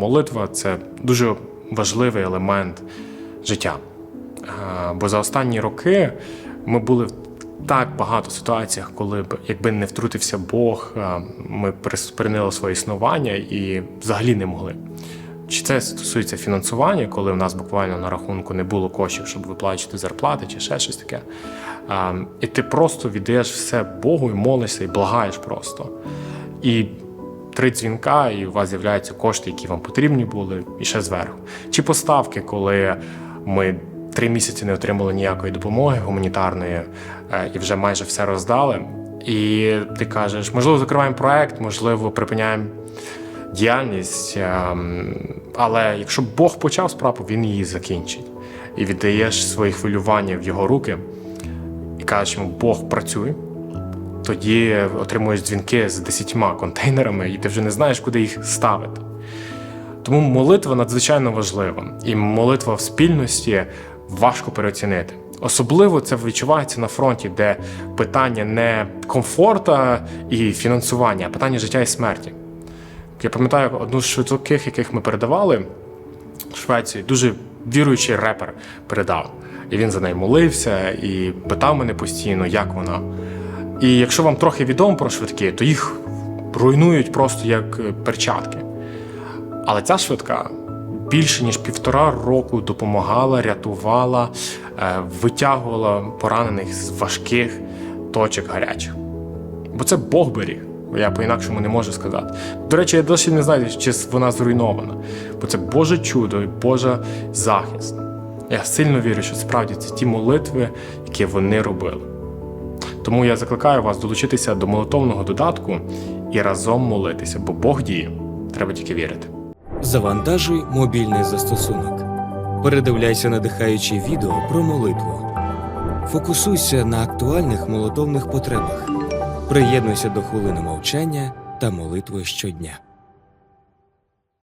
молитва це дуже важливий елемент життя. Бо за останні роки ми були в так багато ситуаціях, коли б якби не втрутився Бог, ми припинили своє існування і взагалі не могли. Чи це стосується фінансування, коли в нас буквально на рахунку не було коштів, щоб виплачувати зарплати чи ще щось таке. І ти просто віддаєш все Богу і молишся, і благаєш просто. І три дзвінка, і у вас з'являються кошти, які вам потрібні були, і ще зверху. Чи поставки, коли ми три місяці не отримали ніякої допомоги гуманітарної е, і вже майже все роздали. І ти кажеш, можливо, закриваємо проект, можливо, припиняємо діяльність. ем, Але якщо Бог почав справу, він її закінчить. І віддаєш свої хвилювання в його руки і кажеш йому, Бог працюй. Тоді отримуєш дзвінки з десятьма контейнерами, і ти вже не знаєш, куди їх ставити. Тому молитва надзвичайно важлива, і молитва в спільності важко переоцінити. Особливо це відчувається на фронті, де питання не комфорта і фінансування, а питання життя і смерті. Я пам'ятаю одну з швидких, яких ми передавали в Швеції, дуже віруючий репер передав. І він за нею молився і питав мене постійно, як вона. І якщо вам трохи відомо про швидкі, то їх руйнують просто як е, перчатки. Але ця швидка більше ніж півтора року допомагала, рятувала, е, витягувала поранених з важких точок гарячих. Бо це Бог беріг. Я по-інакшому не можу сказати. До речі, я досі не знаю, чи вона зруйнована, бо це Боже чудо і Божа захист. Я сильно вірю, що справді це ті молитви, які вони робили. Тому я закликаю вас долучитися до молитовного додатку і разом молитися, бо Бог діє. Треба тільки вірити. Завантажуй мобільний застосунок. Передивляйся надихаючі відео про молитву. Фокусуйся на актуальних молитовних потребах. Приєднуйся до хвилини мовчання та молитви щодня.